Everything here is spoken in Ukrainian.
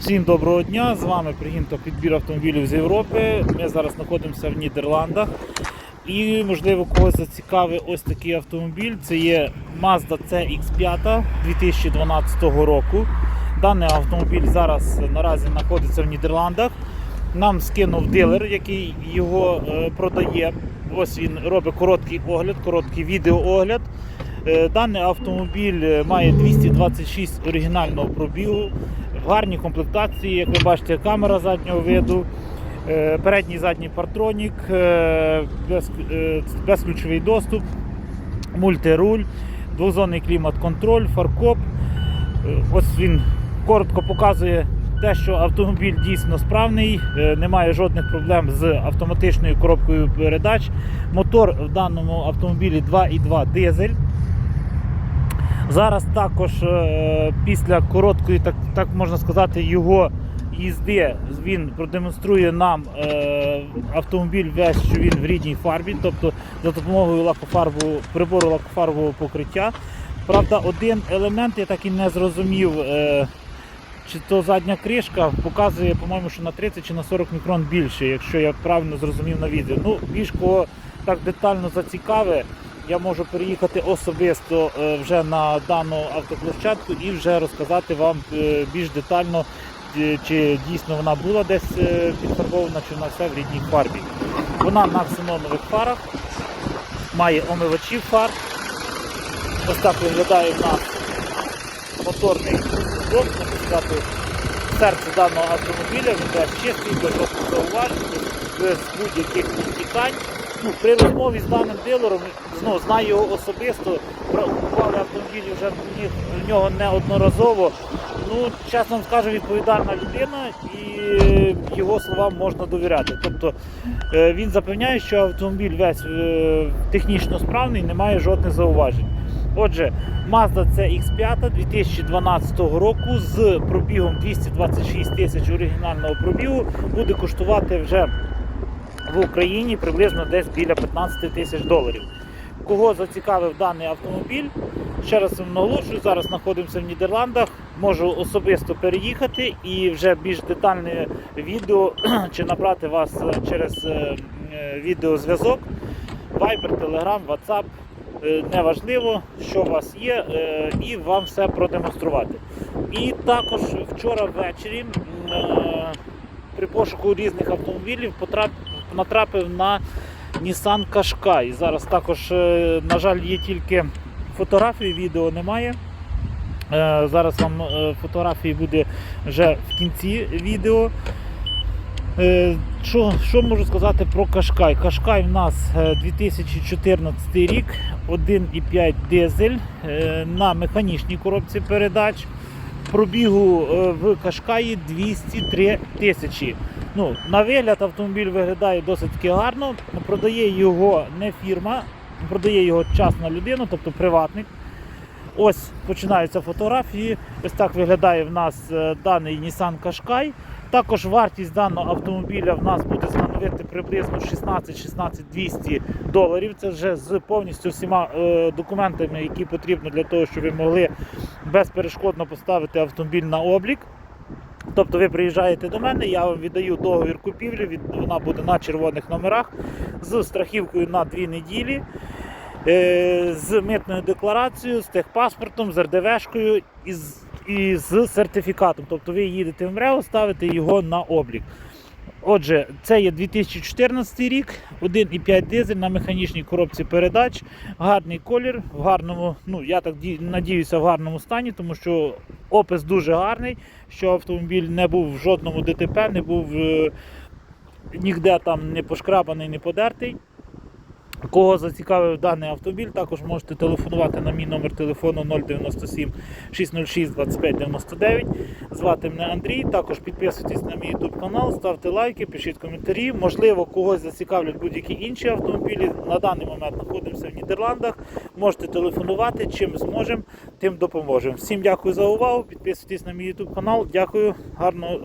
Всім доброго дня! З вами пригінто підбір автомобілів з Європи. Ми зараз знаходимося в Нідерландах. І, можливо, когось зацікавить ось такий автомобіль. Це є Mazda CX5 2012 року. Даний автомобіль зараз наразі знаходиться в Нідерландах. Нам скинув дилер, який його е, продає. Ось він робить короткий огляд, короткий відеоогляд. Е, Даний автомобіль е, має 226 оригінального пробігу, в гарній комплектації, як ви бачите, камера заднього виду, е, передній задній партронік, е, е, безключовий доступ, мультируль, двозонний клімат-контроль, фаркоп. Ось він коротко показує те, що автомобіль дійсно справний, немає жодних проблем з автоматичною коробкою передач. Мотор в даному автомобілі 2,2 дизель. Зараз також е, після короткої, так, так можна сказати, його їзди він продемонструє нам е, автомобіль весь, що він в рідній фарбі, тобто за допомогою лакофарбу, прибору лакофарбового покриття. Правда, один елемент я так і не зрозумів, е, чи то задня кришка показує, по-моєму, що на 30 чи на 40 мікрон більше, якщо я правильно зрозумів на відео. Ну, більш кого так детально зацікавить, я можу переїхати особисто е, вже на дану автоплощадку і вже розказати вам е, більш детально, е, чи дійсно вона була десь підфарбована, чи вона все в рідній фарбі. Вона на ксенонових фарах, має омивачі фар. Ось так виглядає в нас моторний блок, сказати, серце даного автомобіля, він чистий, без зауважень, без будь-яких підтікань. Ну, при розмові з даним дилером, ну, знаю його особисто, купували автомобілі вже в нього неодноразово. Ну, чесно вам скажу, відповідальна людина і е, його словам можна довіряти. Тобто е, він запевняє, що автомобіль весь е, технічно справний, немає жодних зауважень. Отже, Mazda CX5 2012 року з пробігом 226 тисяч оригінального пробігу буде коштувати вже в Україні приблизно десь біля 15 тисяч доларів. Кого зацікавив даний автомобіль, ще раз вам наголошую, зараз знаходимося в Нідерландах. Можу особисто переїхати і вже більш детальне відео чи набрати вас е, через е, е, відеозв'язок. Viber, Telegram, WhatsApp. Неважливо, що у вас є, і вам все продемонструвати. І також вчора ввечері при пошуку різних автомобілів потрап- натрапив на Nissan Qashqai. Зараз також, е, на жаль, є тільки фотографії, відео немає. Е, Зараз вам е, фотографії буде вже в кінці відео. Що, що можу сказати про Кашкай? Кашкай в нас е, 2014 рік, 1,5 дизель на механічній коробці передач. Пробігу в Кашкаї 203 тисячі. Ну, на вигляд автомобіль виглядає досить таки гарно. Продає його не фірма, продає його частна людина, тобто приватник. Ось починаються фотографії. Ось так виглядає в нас е, даний Nissan Qashqai. Також вартість даного автомобіля в нас буде становити приблизно 16-16 доларів. Це вже з повністю всіма е, документами, які потрібні для того, щоб ви могли безперешкодно поставити автомобіль на облік. Тобто ви приїжджаєте до мене, я вам віддаю договір купівлі, від- вона буде на червоних номерах з страхівкою на 2 неділі, е, з митною декларацією, з техпаспортом, з РДВшкою і з, і з сертифікатом. Тобто ви їдете в МРЕО, ставите його на облік. Отже, це є 2014 рік, 1,5 дизель на механічній коробці передач, гарний колір, в гарному, ну я так ді- надіюся, в гарному стані, тому що опис дуже гарний, що автомобіль не був в жодному ДТП, не був е, ніде там не пошкрабаний, не подертий. Кого зацікавив даний автомобіль, також можете телефонувати на мій номер телефону 097 606 25 99. Звати мене Андрій. Також підписуйтесь на мій YouTube канал, ставте лайки, пишіть коментарі. Можливо, когось зацікавлять будь-які інші автомобілі. На даний момент знаходимося в Нідерландах. Можете телефонувати, чим зможемо, тим допоможемо. Всім дякую за увагу. Підписуйтесь на мій YouTube канал. Дякую, гарного